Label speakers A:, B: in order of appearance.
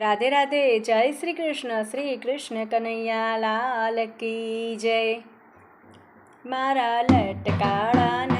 A: રાધે રાધે જય શ્રી કૃષ્ણ શ્રી કૃષ્ણ કનૈયા લાલ કી જય. મારા લટકાળાને